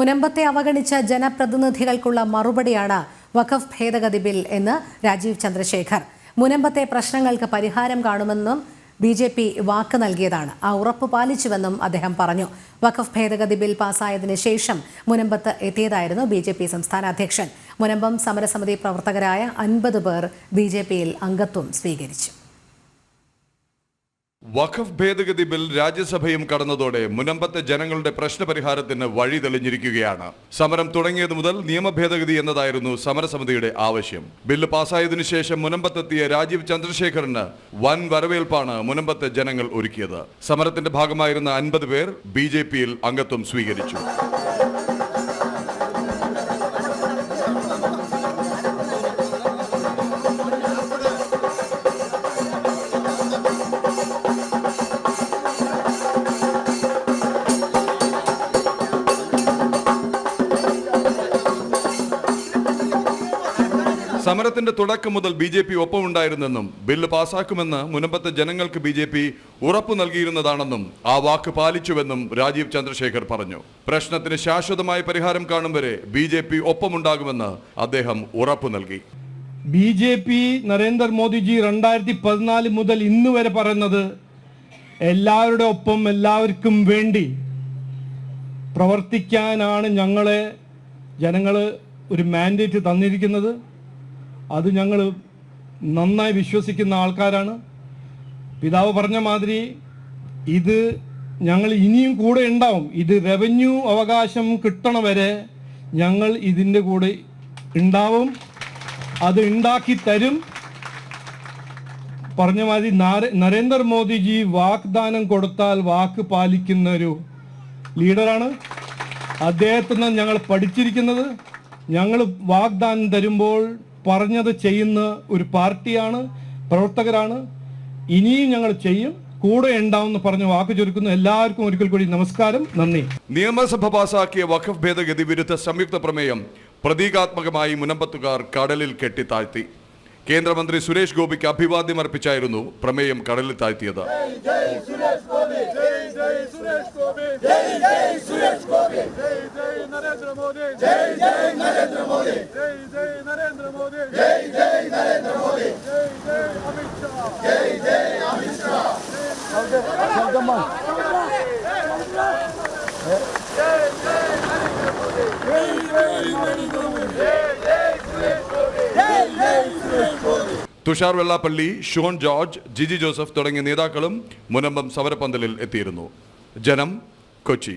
മുനമ്പത്തെ അവഗണിച്ച ജനപ്രതിനിധികൾക്കുള്ള മറുപടിയാണ് വഖഫ് ഭേദഗതി ബിൽ എന്ന് രാജീവ് ചന്ദ്രശേഖർ. മുനമ്പത്തെ പ്രശ്നങ്ങൾക്ക് പരിഹാരം കാണുമെന്നും ബി ജെ പി വാക്ക് നൽകിയതാണ്. ആ ഉറപ്പ് പാലിച്ചുവെന്നും അദ്ദേഹം പറഞ്ഞു. വഖഫ് ഭേദഗതി ബിൽ പാസ്സായതിനു ശേഷം മുനമ്പത്ത് എത്തിയതായിരുന്നു ബി ജെ പി സംസ്ഥാന അധ്യക്ഷൻ. മുനമ്പം സമരസമിതി പ്രവർത്തകരായ അൻപത് പേർ ബി ജെ പിയിൽ അംഗത്വം സ്വീകരിച്ചു. വഖഫ് ഭേദഗതി ബിൽ രാജ്യസഭയും കടന്നതോടെ മുനമ്പത്തെ ജനങ്ങളുടെ പ്രശ്നപരിഹാരത്തിന് വഴി തെളിഞ്ഞിരിക്കുകയാണ്. സമരം തുടങ്ങിയത് മുതൽ നിയമ ഭേദഗതി എന്നതായിരുന്നു സമരസമിതിയുടെ ആവശ്യം. ബില്ല് പാസ്സായതിനു ശേഷം മുനമ്പത്തെത്തിയ രാജീവ് ചന്ദ്രശേഖറിന് വൻ വരവേൽപ്പാണ് മുനമ്പത്തെ ജനങ്ങൾ ഒരുക്കിയത്. സമരത്തിന്റെ ഭാഗമായിരുന്ന അൻപത് പേർ ബി അംഗത്വം സ്വീകരിച്ചു. സമരത്തിന്റെ തുടക്കം മുതൽ ബി ജെ പി ഒപ്പമുണ്ടായിരുന്നെന്നും ബില്ല് പാസാക്കുമെന്ന് മുനമ്പത്തെ ജനങ്ങൾക്ക് ബി ജെ പി ഉറപ്പു നൽകിയിരുന്നതാണെന്നും ആ വാക്ക് പാലിച്ചുവെന്നും രാജീവ് ചന്ദ്രശേഖർ പറഞ്ഞു. പ്രശ്നത്തിന് ശാശ്വതമായ പരിഹാരം കാണും വരെ ബി ജെ പി ഒപ്പമുണ്ടാകുമെന്ന് അദ്ദേഹം ഉറപ്പു നൽകി. ബി ജെ പി നരേന്ദ്രമോദിജി രണ്ടായിരത്തി പതിനാല് മുതൽ ഇന്ന് വരെ പറയുന്നത് എല്ലാവരുടെ ഒപ്പം എല്ലാവർക്കും വേണ്ടി പ്രവർത്തിക്കാനാണ് ഞങ്ങളെ ജനങ്ങൾ ഒരു മാൻഡേറ്റ് തന്നിരിക്കുന്നത്. അത് ഞങ്ങൾ നന്നായി വിശ്വസിക്കുന്ന ആൾക്കാരാണ്. പിതാവ് പറഞ്ഞ മാതിരി ഇത് ഞങ്ങൾ ഇനിയും കൂടെ ഉണ്ടാവും. ഇത് റവന്യൂ അവകാശം കിട്ടണ വരെ ഞങ്ങൾ ഇതിന്റെ കൂടെ ഉണ്ടാവും. അത് ഉണ്ടാക്കി തരും. പറഞ്ഞ മാതിരി നാര- നരേന്ദ്രമോദിജി വാഗ്ദാനം കൊടുത്താൽ വാക്ക് പാലിക്കുന്ന ഒരു ലീഡറാണ്. അദ്ദേഹത്തിൽ നിന്ന് ഞങ്ങൾ പഠിച്ചിരിക്കുന്നത്. ഞങ്ങൾ വാഗ്ദാനം തരുമ്പോൾ പറഞ്ഞത് ചെയ്യുന്ന ഒരു പാർട്ടിയാണ് പ്രവർത്തകരാണ്. ഇനിയും ഞങ്ങൾ ചെയ്യും. കൂടെ ഉണ്ടാവുമെന്ന് പറഞ്ഞ് വാക്ക് ചുരുക്കുന്നു എല്ലാവർക്കും ഒരിക്കൽ കൂടി നമസ്കാരം. നന്ദി. നിയമസഭ പാസാക്കിയ വഖഫ് ഭേദഗതി വിരുദ്ധ സംയുക്ത പ്രമേയം പ്രതീകാത്മകമായി മുനമ്പത്തുകാർ കടലിൽ കെട്ടിത്താഴ്ത്തി. കേന്ദ്രമന്ത്രി സുരേഷ് ഗോപിക്ക് അഭിവാദ്യം അർപ്പിച്ചായിരുന്നു പ്രമേയം കടലിൽ താഴ്ത്തിയത്. സുരേഷ് ഗോപി नरेंद्र मोदी जय जय नरेंद्र मोदी जय जय नरेंद्र मोदी जय जय नरेंद्र मोदी जय जय अमित शाह जय जय अमित शाह തുഷാർ വെള്ളാപ്പള്ളി ഷോൺ ജോർജ് ജിജി ജോസഫ് തുടങ്ങിയ നേതാക്കളും മുനമ്പം സമരപന്തലിൽ എത്തിയിരുന്നു ജനം കൊച്ചി